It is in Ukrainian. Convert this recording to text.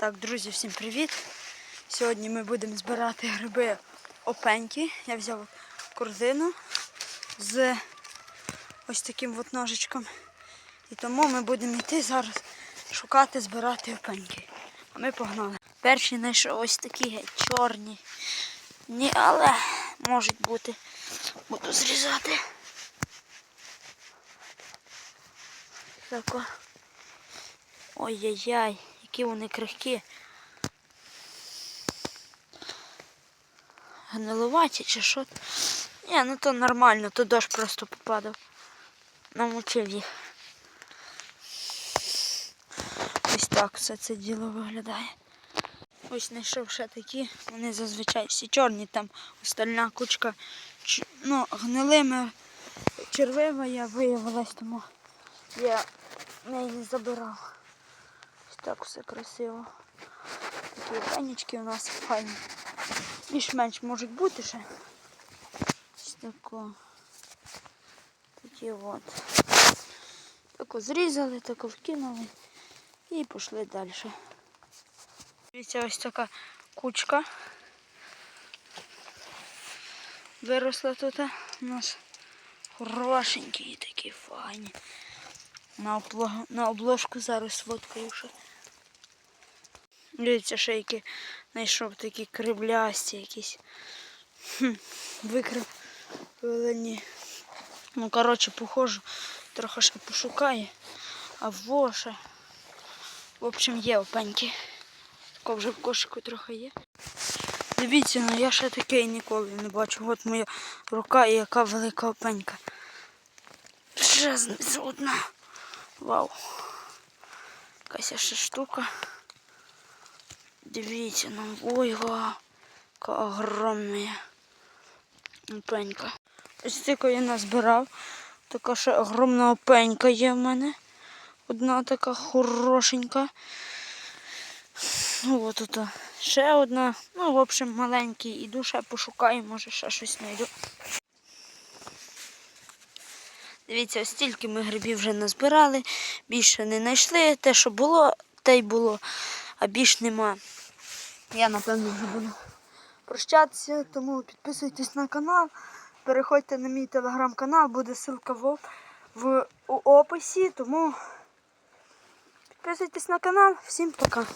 Так, друзі, всім привіт! Сьогодні ми будемо збирати гриби опеньки. Я взяв корзину з ось таким от ножичком. І тому ми будемо йти зараз шукати, збирати опеньки. А ми погнали. Перший знайшов ось такі чорні. Ні, але можуть бути. Буду зрізати. Тако. Ой-яй-яй, які вони крихкі. Гнилуваті чи що? Ні, ну то нормально, то дощ просто попадав. Намочив їх. Ось так все це діло виглядає. Ось знайшов ще такі, вони зазвичай всі чорні, там остальна кучка ну, гнилими червива я виявилась, тому я не забирав. Так все красиво. Такі пенічки у нас файні. Більш-менш можуть бути ще. Ось тако. Такі от. Тако зрізали, тако вкинули і пішли далі. Дивіться, ось така кучка. Виросла тут у нас хорошенькі такі файні. На, обложку зараз сфоткаю ще. Дивіться, які знайшов такі криблясті якісь. Викривлені. Ну, коротше, похожу, трохи ще пошукаю. А во ще. В общем, є опеньки. Тако вже в кошику трохи є. Дивіться, ну я ще таке ніколи не бачу. От моя рука і яка велика опенька. Ще одна. Вау. Якась ще штука. Дивіться, ну ой, га, яка огромна опенька. Ось тільки я назбирав. Така ще огромна опенька є в мене. Одна така хорошенька. Ну от тут ще одна. Ну, в общем, маленький. Іду ще пошукаю, може ще щось знайду. Дивіться, ось стільки ми грибів вже назбирали, більше не знайшли. Те, що було, те й було, а більш нема. Я, напевно, вже буду прощатися, тому підписуйтесь на канал, переходьте на мій телеграм-канал, буде ссылка в, описі, тому підписуйтесь на канал. Всім пока.